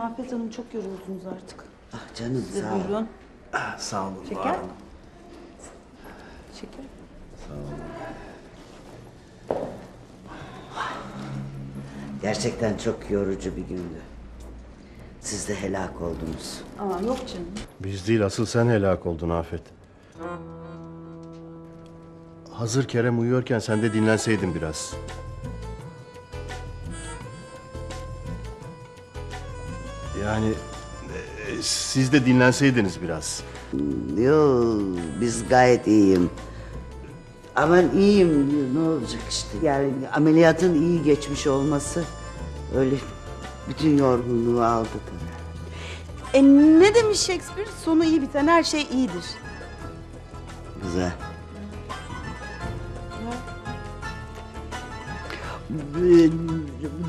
Afet Hanım çok yoruldunuz artık. Ah canım Size sağ ol. buyurun. Sağ olun. Şeker? var olun. Şeker. Gerçekten çok yorucu bir gündü. Siz de helak oldunuz. Aa yok canım. Biz değil asıl sen helak oldun Afet. Hazır Kerem uyuyorken sen de dinlenseydin biraz. Yani e, siz de dinlenseydiniz biraz. Yo biz gayet iyiyim. Aman iyiyim ne olacak işte. Yani ameliyatın iyi geçmiş olması öyle bütün yorgunluğu aldı tabii. E ne demiş Shakespeare? Sonu iyi biten her şey iyidir. Güzel.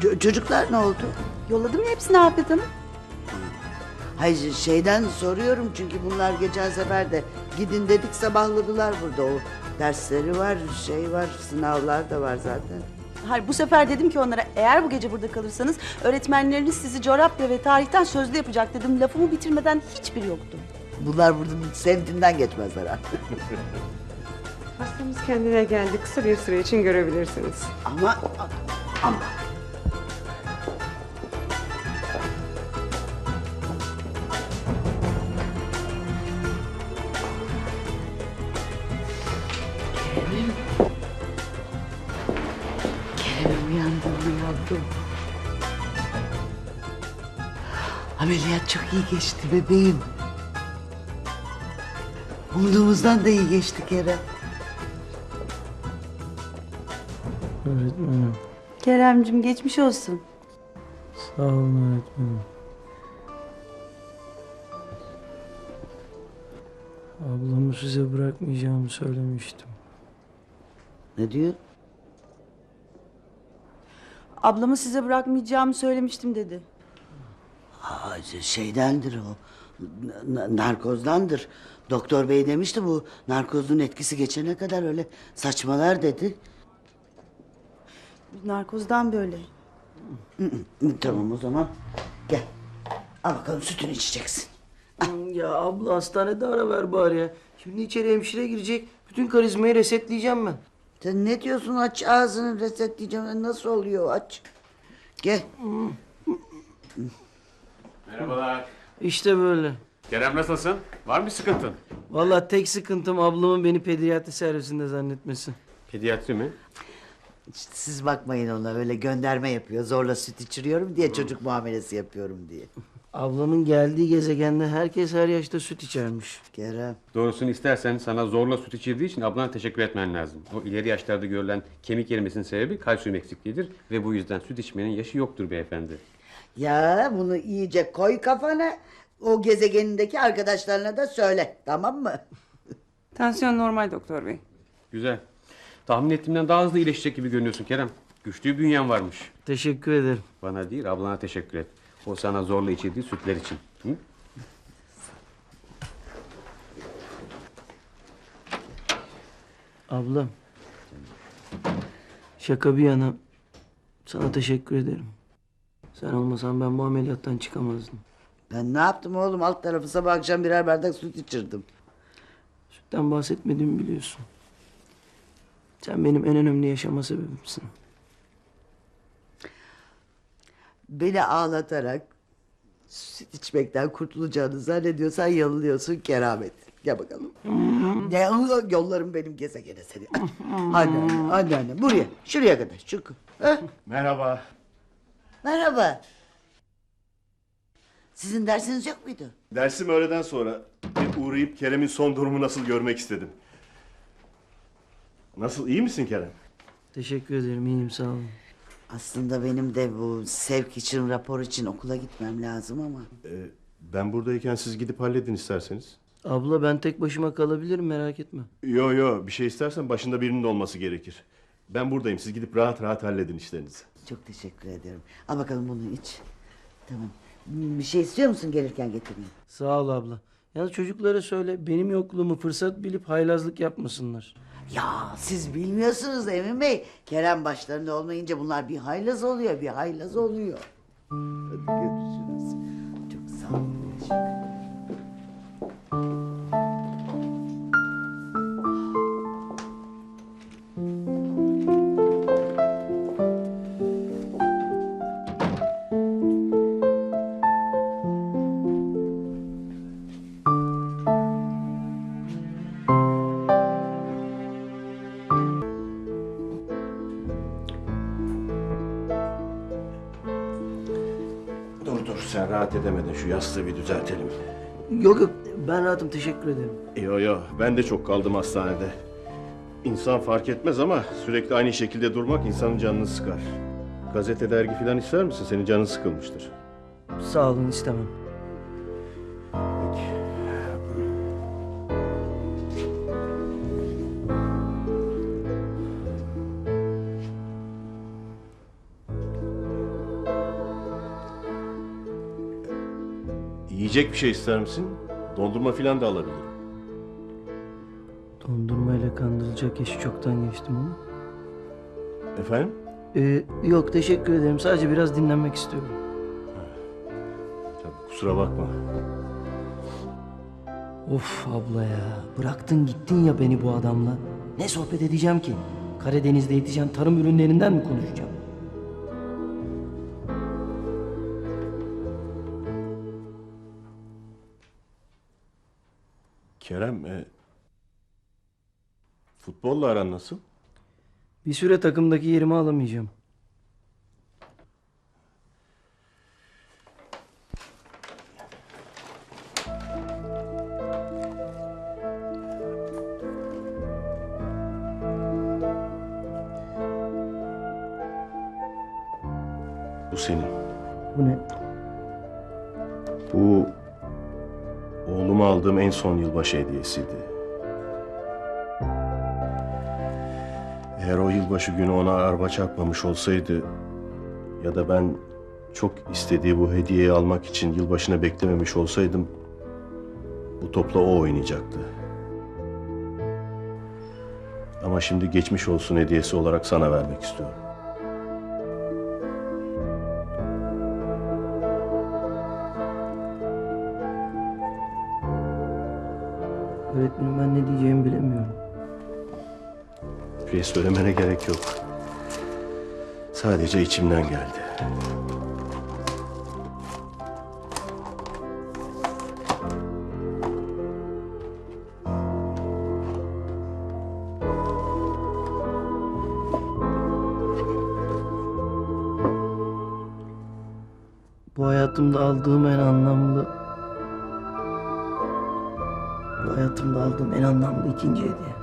Ee, Çocuklar ne oldu? Yolladım ya hepsini Afet Hanım. Hayır şeyden soruyorum çünkü bunlar geçen sefer de gidin dedik sabahladılar burada o dersleri var şey var sınavlar da var zaten. Hayır bu sefer dedim ki onlara eğer bu gece burada kalırsanız öğretmenleriniz sizi coğrafya ve tarihten sözlü yapacak dedim. Lafımı bitirmeden hiçbiri yoktu. Bunlar burada semtinden geçmezler artık. Hastamız kendine geldi. Kısa bir süre için görebilirsiniz. Ama ama yavrum? Ameliyat çok iyi geçti bebeğim. Umduğumuzdan da iyi geçti Kerem. Öğretmenim, Keremcim geçmiş olsun. sağ olun öğretmenim. Ablamı size bırakmayacağımı söylemiştim. Ne diyor? Ablamı size bırakmayacağımı söylemiştim dedi. Aa, şeydendir o. N- narkozdandır. Doktor bey demişti bu narkozun etkisi geçene kadar öyle saçmalar dedi. Narkozdan böyle. Tamam o zaman gel. Al bakalım sütünü içeceksin. Ya abla hastanede ara ver bari ya. Şimdi içeri hemşire girecek. Bütün karizmayı resetleyeceğim ben. Sen ne diyorsun aç ağzını resetleyeceğim. Nasıl oluyor aç. Gel. Merhabalar. İşte böyle. Kerem nasılsın? Var mı bir sıkıntın? Vallahi tek sıkıntım ablamın beni pediatri servisinde zannetmesi. Pediatri mi? Siz bakmayın ona öyle gönderme yapıyor. Zorla süt içiriyorum diye çocuk muamelesi yapıyorum diye. Ablamın geldiği gezegende herkes her yaşta süt içermiş. Kerem. Doğrusunu istersen sana zorla süt içirdiği için ablana teşekkür etmen lazım. O ileri yaşlarda görülen kemik erimesinin sebebi kalsiyum eksikliğidir ve bu yüzden süt içmenin yaşı yoktur beyefendi. Ya bunu iyice koy kafana. O gezegenindeki arkadaşlarına da söyle. Tamam mı? Tansiyon normal doktor bey. Güzel. Tahmin ettiğimden daha hızlı iyileşecek gibi görünüyorsun Kerem. Güçlü bir bünyen varmış. Teşekkür ederim. Bana değil ablana teşekkür et. O sana zorla içirdiği sütler için. Hı? Ablam. Şaka bir yana sana teşekkür ederim. Sen olmasan ben bu ameliyattan çıkamazdım. Ben ne yaptım oğlum? Alt tarafı sabah akşam birer bardak süt içirdim. Sütten bahsetmediğimi biliyorsun. Sen benim en önemli yaşama sebebimsin. Beni ağlatarak süt içmekten kurtulacağını zannediyorsan yanılıyorsun keramet. Gel bakalım. ne yollarım benim gezegene seni. Anneanne, anneanne buraya, şuraya kadar. Şu, ha? Merhaba. Merhaba. Sizin dersiniz yok muydu? Dersim öğleden sonra bir uğrayıp Kerem'in son durumu nasıl görmek istedim. Nasıl iyi misin Kerem? Teşekkür ederim iyiyim sağ olun. Aslında benim de bu sevk için, rapor için okula gitmem lazım ama. Ee, ben buradayken siz gidip halledin isterseniz. Abla ben tek başıma kalabilirim merak etme. Yo yo bir şey istersen başında birinin olması gerekir. Ben buradayım siz gidip rahat rahat halledin işlerinizi. Çok teşekkür ederim. Al bakalım bunu iç. Tamam. Bir şey istiyor musun gelirken getireyim? Sağ ol abla. Yalnız çocuklara söyle benim yokluğumu fırsat bilip haylazlık yapmasınlar. Ya siz bilmiyorsunuz Emin Bey. Kerem başlarında olmayınca bunlar bir haylaz oluyor, bir haylaz oluyor. Hadi görüşürüz. Dur rahat edemedin şu yastığı bir düzeltelim. Yok yok ben rahatım teşekkür ederim. Yo yo ben de çok kaldım hastanede. İnsan fark etmez ama sürekli aynı şekilde durmak insanın canını sıkar. Gazete dergi falan ister misin? Senin canın sıkılmıştır. Sağ olun istemem. Yiyecek bir şey ister misin? Dondurma falan da alabilirim. Dondurmayla kandırılacak yaşı çoktan geçtim ama. Efendim? Ee, yok teşekkür ederim sadece biraz dinlenmek istiyorum. Tabii kusura bakma. Of abla ya bıraktın gittin ya beni bu adamla. Ne sohbet edeceğim ki? Karadeniz'de yetişen tarım ürünlerinden mi konuşacağım? Kerem, e, futbolla aran nasıl? Bir süre takımdaki yerimi alamayacağım. Bu senin. Bu ne? Bu oğluma aldığım en son yılbaşı hediyesiydi. Eğer o yılbaşı günü ona araba çarpmamış olsaydı ya da ben çok istediği bu hediyeyi almak için yılbaşını beklememiş olsaydım bu topla o oynayacaktı. Ama şimdi geçmiş olsun hediyesi olarak sana vermek istiyorum. Öğretmenim ben ne diyeceğimi bilemiyorum. Bir şey söylemene gerek yok. Sadece içimden geldi. Bu hayatımda aldığım en anlamlı... hayatımda aldığım en anlamlı ikinci hediye.